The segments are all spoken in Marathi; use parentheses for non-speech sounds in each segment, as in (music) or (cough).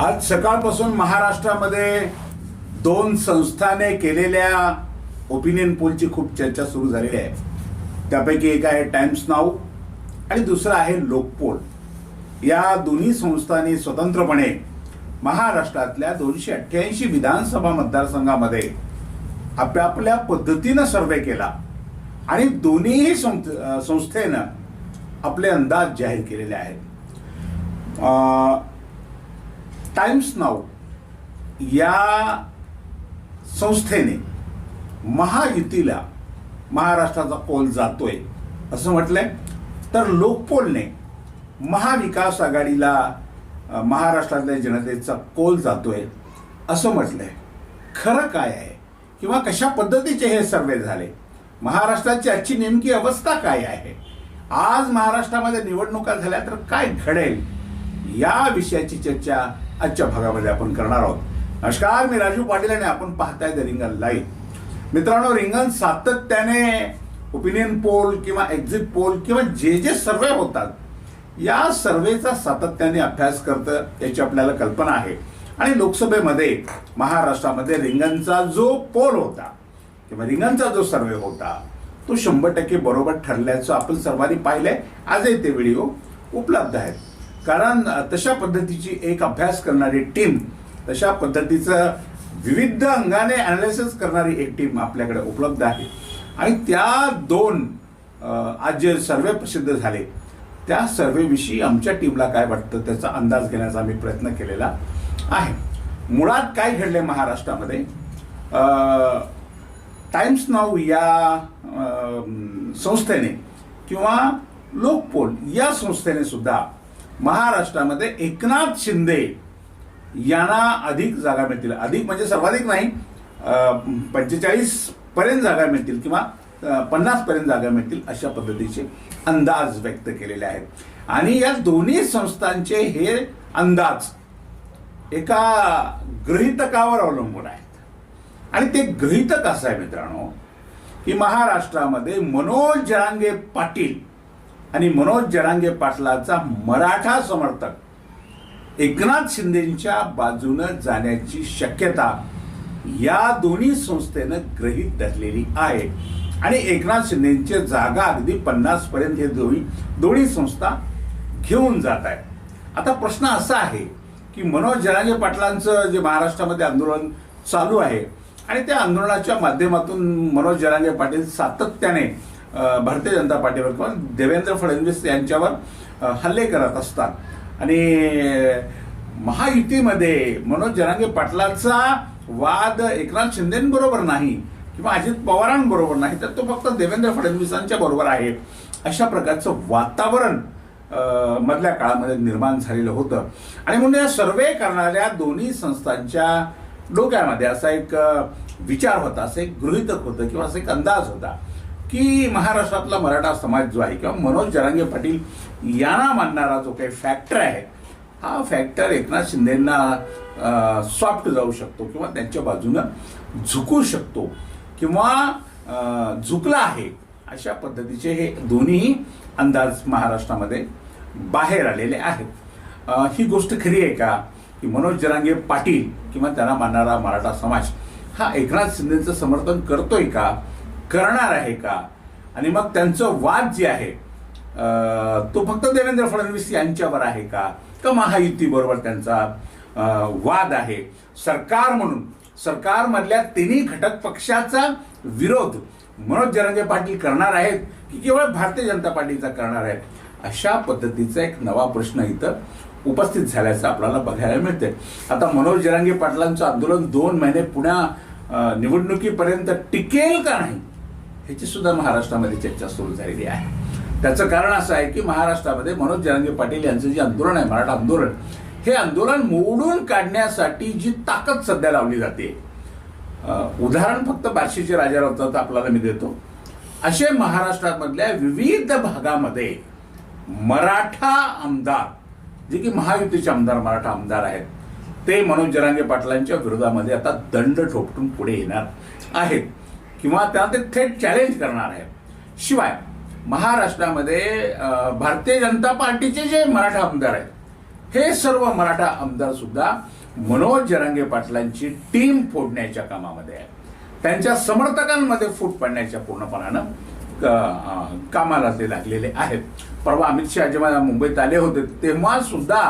आज सकाळपासून महाराष्ट्रामध्ये दोन संस्थाने केलेल्या ओपिनियन पोलची खूप चर्चा सुरू झालेली आहे. त्यापैकी एक आहे टाइम्स नाऊ आणि दुसरं आहे लोकपोल. या दोन्ही संस्थांनी स्वतंत्रपणे महाराष्ट्रातल्या दोनशे अठ्ठ्याऐंशी विधानसभा मतदारसंघामध्ये आपापल्या पद्धतीनं सर्वे केला आणि दोन्ही संस्थेनं आपले अंदाज जाहीर केलेले आहेत. टाइम्स नाव या संस्थेने महायुतीला महाराष्ट्राचा कोल जातोय असं म्हटलंय. तर लोकपोलने महाविकास आघाडीला महाराष्ट्रातल्या जनतेचा कोल जातोय असं म्हटलंय. खरं काय आहे किंवा कशा पद्धतीचे हे सर्वे झाले? महाराष्ट्राची आजची नेमकी अवस्था काय आहे? आज महाराष्ट्रामध्ये निवडणुका झाल्या तर काय घडेल? या विषयाची चर्चा आजच्या भागामध्ये आपण करणार आहोत. नमस्कार मी राजू पाटील आणि आपण पाहताय द रिंगण लाईव्ह मित्रांनो रिंगण सातत्याने ओपिनियन पोल किंवा एक्झिट पोल किंवा जे जे सर्वे होतात या सर्वेचा सातत्याने अभ्यास करतं याची आपल्याला कल्पना आहे. आणि लोकसभेमध्ये महाराष्ट्रामध्ये रिंगणचा जो पोल होता किंवा रिंगणचा जो सर्वे होता तो शंभर टक्के बरोबर ठरल्याचं आपण सर्वांनी पाहिलंय. आजही ते व्हिडिओ उपलब्ध आहेत. कारण तशा पद्धतीची एक अभ्यास करणारी टीम तशा पद्धतीचं विविध अंगाने अनालिसिस करणारी एक टीम आपल्याकडे उपलब्ध आहे. आणि त्या दोन आज जे सर्वे प्रसिद्ध झाले त्या सर्वेविषयी आमच्या टीमला काय वाटतं त्याचा अंदाज घेण्याचा आम्ही प्रयत्न केलेला आहे. मुळात काय घडले महाराष्ट्रामध्ये? टाइम्स नाऊ या संस्थेने किंवा लोकपोल या संस्थेने सुद्धा महाराष्ट्रामध्ये एकनाथ शिंदे यांना अधिक जागा मिळतील. अधिक म्हणजे सर्वाधिक नाही पंचेचाळीस पर्यंत जागा मिळतील किंवा पन्नास पर्यंत जागा मिळतील अशा पद्धतीचे अंदाज व्यक्त केलेले आहेत. आणि या दोन्ही संस्थांचे हे अंदाज एका गृहितकावर अवलंबून आहेत. आणि ते गृहितक असं आहे मित्रांनो की महाराष्ट्रामध्ये मनोज जरांगे पाटील आणि मनोज जरांगे पाटलाचा मराठा समर्थक. एकनाथ शिंदेच्या बाजूनं जाण्याची शक्यता या दोन्ही संस्थेनं गृहीत धरलेली आहे. आणि एकनाथ शिंदेचे जागा अगदी पन्नास पर्यंत हे दोन्ही दोन्ही संस्था घेऊन जात आहेत. आता प्रश्न असा आहे की मनोज जरांगे पाटलांचं जे महाराष्ट्रामध्ये आंदोलन चालू आहे आणि त्या आंदोलनाच्या माध्यमातून मनोज जरांगे पाटील सातत्याने भारतीय जनता पार्टीवर किंवा देवेंद्र फडणवीस यांच्यावर हल्ले करत असतात. आणि महायुतीमध्ये मनोज जरांगे पाटलाचा वाद एकनाथ शिंदेबरोबर नाही किंवा अजित पवारांबरोबर नाही तर तो फक्त देवेंद्र फडणवीसांच्या बरोबर आहे. अशा प्रकारचं वातावरण मधल्या काळामध्ये निर्माण झालेलं होतं. आणि म्हणून या सर्वे करणाऱ्या दोन्ही संस्थांच्या डोक्यामध्ये असा एक विचार होता असं एक गृहितक होतं किंवा असा एक अंदाज होता. की महाराष्ट्रातला मराठा समाज जो आहे किंवा मनोज जरांगे पाटील यांना मानणारा जो काही फॅक्टर आहे हा फॅक्टर एकनाथ शिंदेंना सॉफ्ट जाऊ शकतो किंवा त्यांच्या बाजूनं झुकू शकतो किंवा झुकला आहे अशा पद्धतीचे हे दोन्ही अंदाज महाराष्ट्रामध्ये बाहेर आलेले आहेत. ही गोष्ट खरी आहे का? की मनोज जरांगे पाटील किंवा त्यांना मानणारा मराठा समाज हा एकनाथ शिंदेचं समर्थन करतोय का? करणार आहे का? आणि मग त्यांचं वाद जे आहे तो फक्त देवेंद्र फडणवीस यांच्यावर आहे का? का महायुतीबरोबर त्यांचा वाद आहे? सरकार म्हणून सरकारमधल्या तिन्ही घटक पक्षाचा विरोध मनोज जरंगे पाटील करणार आहेत की केवळ भारतीय जनता पार्टीचा करणार आहेत? अशा पद्धतीचा एक नवा प्रश्न इथं उपस्थित झाल्याचं आपल्याला बघायला मिळते आता मनोज जरांगे पाटलांचं आंदोलन दोन महिने पुण्या निवडणुकीपर्यंत टिकेल का नाही? ह्याची सुद्धा महाराष्ट्रामध्ये चर्चा सुरू झालेली आहे. त्याचं कारण असं आहे की महाराष्ट्रामध्ये मनोज जरांगे पाटील यांचं जे आंदोलन आहे मराठा आंदोलन हे आंदोलन मोडून काढण्यासाठी जी ताकद सध्या लावली जाते उदाहरण फक्त बार्शीचे राजा राऊताचं आपल्याला मी देतो. असे महाराष्ट्रामधल्या विविध भागामध्ये मराठा आमदार जे की महायुतीचे आमदार मराठा आमदार आहेत ते मनोज जरांगे पाटलांच्या विरोधामध्ये आता दंड ठोपटून पुढे येणार आहेत. किंवा त्यांना ते थेट चॅलेंज करणार आहेत. शिवाय महाराष्ट्रामध्ये भारतीय जनता पार्टीचे जे मराठा आमदार आहेत हे सर्व मराठा आमदार सुद्धा मनोज जरांगे पाटलांची टीम फोडण्याच्या कामामध्ये आहे त्यांच्या समर्थकांमध्ये फूट पडण्याच्या पूर्णपणानं क- कामाला ते लागलेले आहेत. परवा अमित शहा जेव्हा मुंबईत आले होते तेव्हा सुद्धा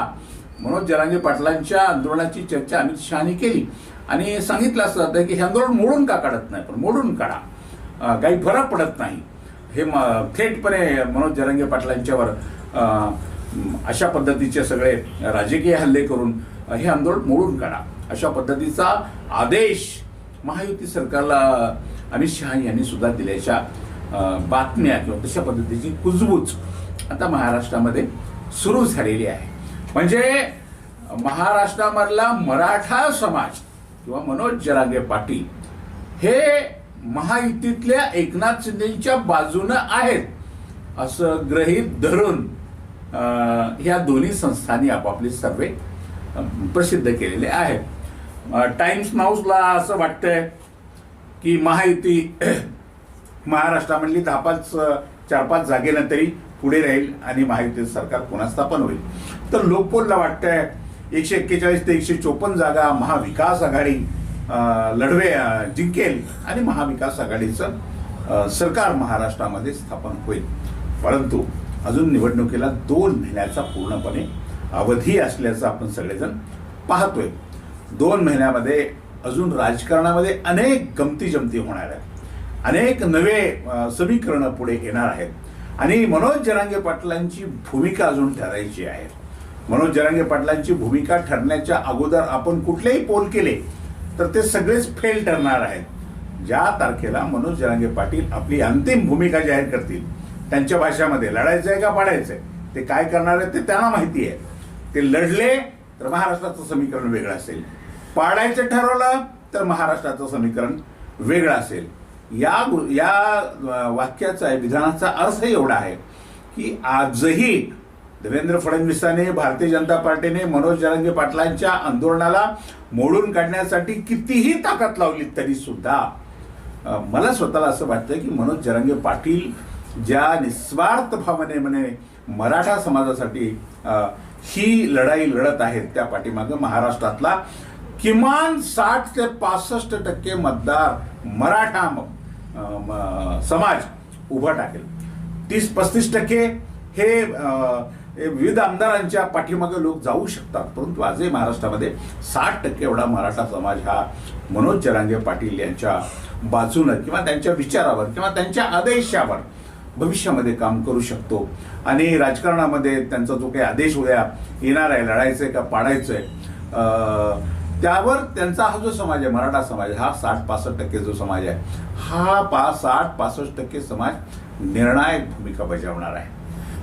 मनोज जरांगे पाटलांच्या आंदोलनाची चर्चा अमित शहानी केली. आणि सांगितलं असं जातं की हे आंदोलन मोडून का काढत नाही? पण मोडून काढा. काही फरक पडत नाही. हे म- थेटपणे मनोज जरांगे पाटलांच्यावर अशा पद्धतीचे सगळे राजकीय हल्ले करून हे आंदोलन मोडून काढा. अशा पद्धतीचा आदेश महायुती सरकारला अमित शहा यांनी सुद्धा दिल्याच्या बातम्या किंवा तशा पद्धतीची कुजबूज आता महाराष्ट्रामध्ये सुरू झालेली आहे. म्हणजे महाराष्ट्रामधला मराठा समाज किंवा मनोज जरांगे पाटील हे महायुतीतल्या एकनाथ शिंदेच्या बाजूनं आहेत असं ग्रहित धरून अं, ह्या दोन्ही संस्थांनी आपापले सर्वे प्रसिद्ध केलेले आहेत. टाइम्स नाऊजला असं वाटतंय की महायुती (clears throat) महाराष्ट्रामधली दहा पाच चार पाच जागेनं तरी पुढे राहील आणि महायुतीचं सरकार पुन्हा स्थापन होईल. तर लोकपोलला वाटतंय एकशे एक्केचाळीस ते एकशे चोपन्न जागा महाविकास आघाडी लढवे जिंकेल आणि महाविकास आघाडीचं सरकार महाराष्ट्रामध्ये स्थापन होईल. परंतु अजून निवडणुकीला दोन महिन्याचा पूर्णपणे अवधी असल्याचं आपण सगळेजण पाहतोय. दोन महिन्यामध्ये अजून राजकारणामध्ये अनेक गमती जमती होणार आहेत. अनेक नवे समीकरणं पुढे येणार आहेत. आणि मनोज जरांगे पाटलांची भूमिका अजून ठरायची आहे. मनोज जरांगे पाटलांची भूमिका ठरण्याच्या अगोदर आपण कुठलेही पोल केले तर ते सगळेच फेल ठरणार आहेत. ज्या तारखेला मनोज जरांगे पाटील आपली अंतिम भूमिका जाहीर करतील त्यांच्या भाषामध्ये लढायचं आहे का पाडायचं आहे? ते काय करणार आहेत ते त्यांना माहिती आहे. ते लढले तर महाराष्ट्राचं समीकरण वेगळं असेल. पाडायचं ठरवलं तर महाराष्ट्राचं समीकरण वेगळं असेल. या या वाक्याचा विधानाचा अर्थ एवढा आहे की आजही देवेंद्र फडणवीसांनी भारतीय जनता पार्टीने मनोज जरांगे पाटलांच्या आंदोलनाला मोडून काढण्यासाठी कितीही ताकद लावली तरी सुद्धा मला स्वतःला असं वाटतं की मनोज जरांगे पाटील ज्या निस्वार्थ भावनेने मराठा समाजासाठी ही लढाई लढत आहेत त्या पाठीमागे महाराष्ट्रातला किमान साठ ते पासष्ट टक्के मतदार मराठा समाज उभा टाकेल. तीस पस्तीस टक्के हे विविध आमदारांच्या पाठीमागे लोक जाऊ शकतात. परंतु आजही महाराष्ट्रामध्ये साठ टक्के एवढा मराठा समाज हा मनोज जरांगे पाटील यांच्या बाजूनं किंवा त्यांच्या विचारावर किंवा त्यांच्या आदेशावर भविष्यामध्ये काम करू शकतो. आणि राजकारणामध्ये त्यांचा जो काही आदेश उद्या येणार आहे लढायचं आहे का पाडायचं आहे त्यावर त्यांचा हा जो समाज आहे मराठा समाज हा साठ पासष्ट टक्के जो समाज आहे हा पा साठ पासष्ट टक्के समाज निर्णायक भूमिका बजावणार आहे.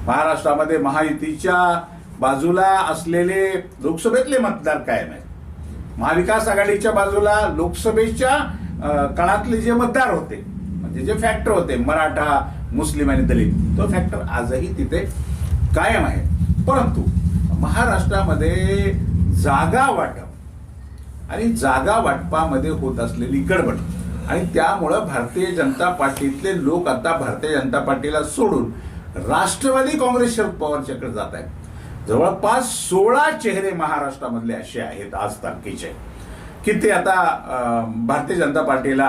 महाराष्ट्रामध्ये महायुतीच्या बाजूला असलेले लोकसभेतले मतदार कायम आहेत. महाविकास आघाडीच्या बाजूला लोकसभेच्या काळातले जे मतदार होते म्हणजे जे फॅक्टर होते मराठा मुस्लिम आणि दलित तो फॅक्टर आजही तिथे कायम आहे. परंतु महाराष्ट्रामध्ये जागा वाटप आणि जागा वाटपामध्ये होत असलेली गडबड आणि त्यामुळं भारतीय जनता पार्टीतले लोक आता भारतीय जनता पार्टीला सोडून राष्ट्रवादी काँग्रेस शरद पवारच्याकडे जात आहेत. जवळपास सोळा चेहरे महाराष्ट्रामधले असे आहेत आज तारखेचे. की ते आता भारतीय जनता पार्टीला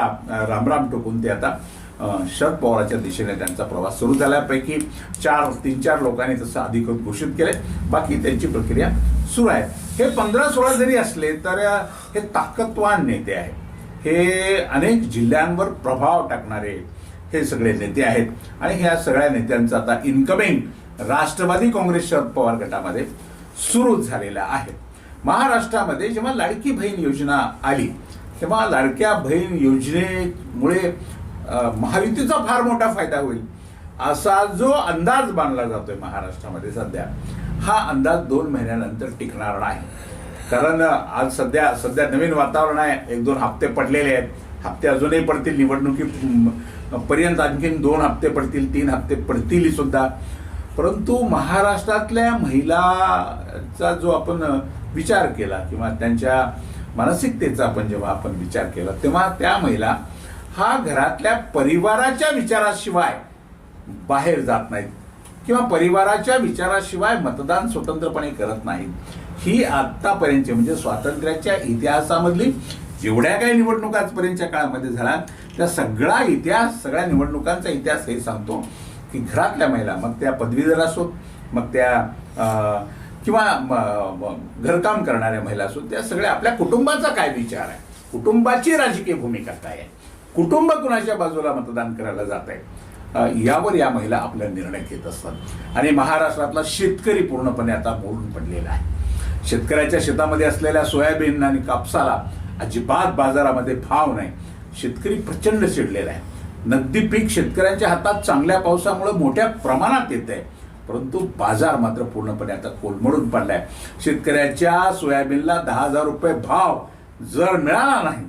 रामराम टोकून ते आता शरद पवारांच्या दिशेने त्यांचा प्रवास सुरू झाल्यापैकी चार तीन चार लोकांनी तसं अधिकृत घोषित केले. बाकी त्यांची प्रक्रिया सुरू आहे. हे पंधरा सोळा जरी असले तर हे ताकदवान नेते आहेत. हे अनेक जिल्ह्यांवर प्रभाव टाकणारे हे सगळे नेते आहेत. आणि ह्या सगळ्या नेत्यांचं आता इन्कमिंग राष्ट्रवादी काँग्रेस शरद पवार गटामध्ये सुरू झालेलं आहे. महाराष्ट्रामध्ये जेव्हा लाडकी बहीण योजना आली तेव्हा लाडक्या बहीण योजनेमुळे महायुतीचा फार मोठा फायदा होईल असा जो अंदाज बांधला जातोय महाराष्ट्रामध्ये सध्या हा अंदाज दोन महिन्यानंतर टिकणार नाही. कारण आज सध्या सध्या नवीन वातावरण आहे. एक दोन हप्ते पडलेले आहेत. हप्ते अजूनही पडतील. निवडणुकी पर्यंत आणखीन दोन हप्ते पडतील तीन हप्ते पडतील सुद्धा. परंतु महाराष्ट्रातल्या महिलाचा जो आपण विचार केला किंवा त्यांच्या मानसिकतेचा आपण जेव्हा आपण विचार केला तेव्हा त्या महिला हा घरातल्या परिवाराच्या विचाराशिवाय बाहेर जात नाहीत किंवा परिवाराच्या विचाराशिवाय मतदान स्वतंत्रपणे करत नाहीत. ही आतापर्यंत म्हणजे स्वातंत्र्याच्या इतिहासामधली जेवढ्या काही निवडणुका आजपर्यंतच्या काळामध्ये झाल्या त्या सगळा इतिहास सगळ्या निवडणुकांचा इतिहास हे सांगतो की घरातल्या महिला मग त्या पदवीधर असोत मग त्या किंवा घरकाम करणाऱ्या महिला असोत त्या सगळ्या आपल्या कुटुंबाचा काय विचार आहे? कुटुंबाची राजकीय भूमिका काय आहे? कुटुंब कुणाच्या बाजूला मतदान करायला जात आहे? यावर या महिला आपला निर्णय घेत असतात. आणि महाराष्ट्रातला शेतकरी पूर्णपणे आता मोडून पडलेला आहे. शेतकऱ्याच्या शेतामध्ये असलेल्या सोयाबीन आणि कापसाला अजिबात बाजारामध्ये भाव नाही. शेतकरी प्रचंड चिडलेला आहे. नगदी पीक शेतकऱ्यांच्या हातात चांगल्या पावसामुळे मोठ्या प्रमाणात येत आहे. परंतु बाजार मात्र पूर्णपणे आता कोलमडून पडलाय. शेतकऱ्याच्या सोयाबीनला दहा हजार रुपये भाव जर मिळाला नाही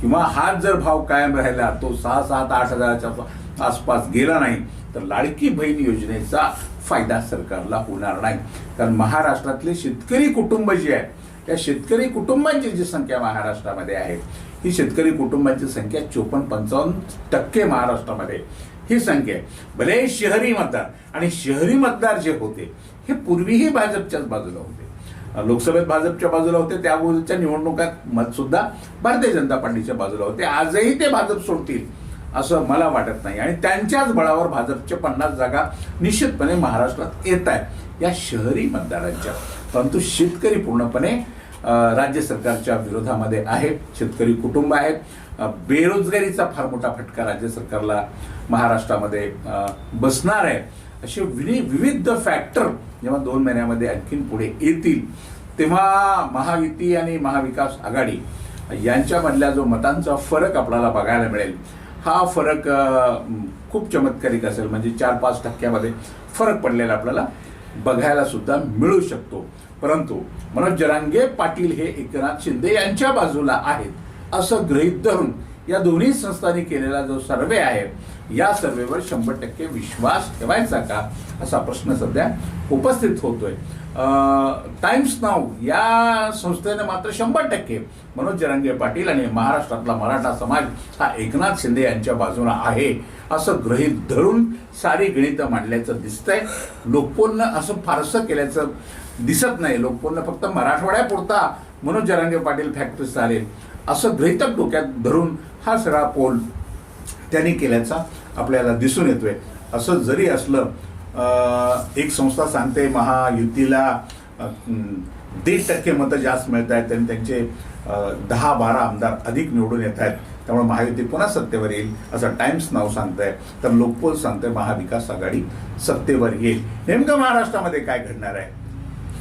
किंवा हाच जर भाव कायम राहिला तो सहा सात आठ हजाराच्या आसपास गेला नाही तर लाडकी बहीण योजनेचा फायदा सरकारला होणार नाही. कारण महाराष्ट्रातले शेतकरी कुटुंब जे आहे त्या शेतकरी कुटुंबांची जी संख्या महाराष्ट्रामध्ये आहे ही शेतकरी कुटुंबांची संख्या चोपन्न पंचावन्न टक्के महाराष्ट्रामध्ये ही संख्या आहे. भले शहरी मतदार आणि शहरी मतदार जे होते हे पूर्वीही भाजपच्याच बाजूला होते. लोकसभेत भाजपच्या बाजूला होते त्याबाजूच्या निवडणुकात मत सुद्धा भारतीय जनता पार्टीच्या बाजूला होते. आजही ते भाजप सोडतील असं मला वाटत नाही. आणि त्यांच्याच बळावर भाजपच्या पन्नास जागा निश्चितपणे महाराष्ट्रात येत आहेत या शहरी मतदारांच्या परंतु शेतकरी पूर्णपणे राज्य सरकारच्या विरोधामध्ये आहेत. शेतकरी कुटुंब आहेत. बेरोजगारीचा फार मोठा फटका राज्य सरकारला महाराष्ट्रामध्ये बसणार आहे. असे विनि- विविध फॅक्टर जेव्हा दोन महिन्यामध्ये आणखीन पुढे येतील तेव्हा महायुती आणि महाविकास आघाडी यांच्यामधल्या जो मतांचा फरक आपल्याला बघायला मिळेल हा फरक खूप चमत्कारिक असेल. म्हणजे चार पाच टक्क्यामध्ये फरक पडलेला आपल्याला बघायला सुद्धा मिळू शकतो. परंतु मनोज जरांगे पाटील हे एकनाथ शिंदे यांच्या बाजूला आहेत असं गृहीत धरून या दोन्ही संस्थांनी केलेला जो सर्वे आहे या सर्वेवर शंभर टक्के विश्वास ठेवायचा का? असा प्रश्न सध्या उपस्थित होतोय. टाइम्स नाऊ या संस्थेने मात्र शंभर टक्के मनोज जरांगे पाटील आणि महाराष्ट्रातला मराठा समाज हा एकनाथ शिंदे यांच्या बाजूला आहे असं गृहीत धरून सारी गणितं मांडल्याचं दिसतंय. लोकपोलनं असं फारसं केल्याचं दिसत नाही. लोकपोलनं फक्त मराठवाड्यापुरता मनोज जरांगे पाटील फॅक्टरी चालेल असं गृहितक डोक्यात धरून हा सगळा पोल त्यांनी केल्याचा आपल्याला दिसून येतोय. असं जरी असलं एक संस्था सांगते महायुतीला दीड टक्के मतं जास्त मिळत आहेत आणि त्यांचे दहा बारा आमदार अधिक निवडून येत आहेत. त्यामुळे महायुती पुन्हा सत्तेवर येईल असं टाइम्स नाव सांगतंय. तर लोकपोल सांगतंय महाविकास आघाडी सत्तेवर येईल. नेमकं महाराष्ट्रामध्ये काय घडणार आहे?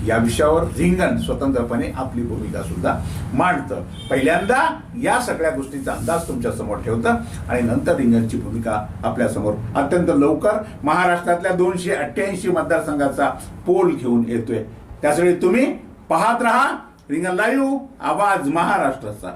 या विषयावर रिंगण स्वतंत्रपणे आपली भूमिका सुद्धा मांडतं. पहिल्यांदा या सगळ्या गोष्टीचा अंदाज तुमच्यासमोर ठेवतं आणि नंतर रिंगणची भूमिका आपल्यासमोर अत्यंत लवकर महाराष्ट्रातल्या दोनशे अठ्ठ्याऐंशी मतदारसंघाचा पोल घेऊन येतोय. त्यासाठी तुम्ही पाहत राहा. रिंगण लाईव्ह आवाज महाराष्ट्राचा.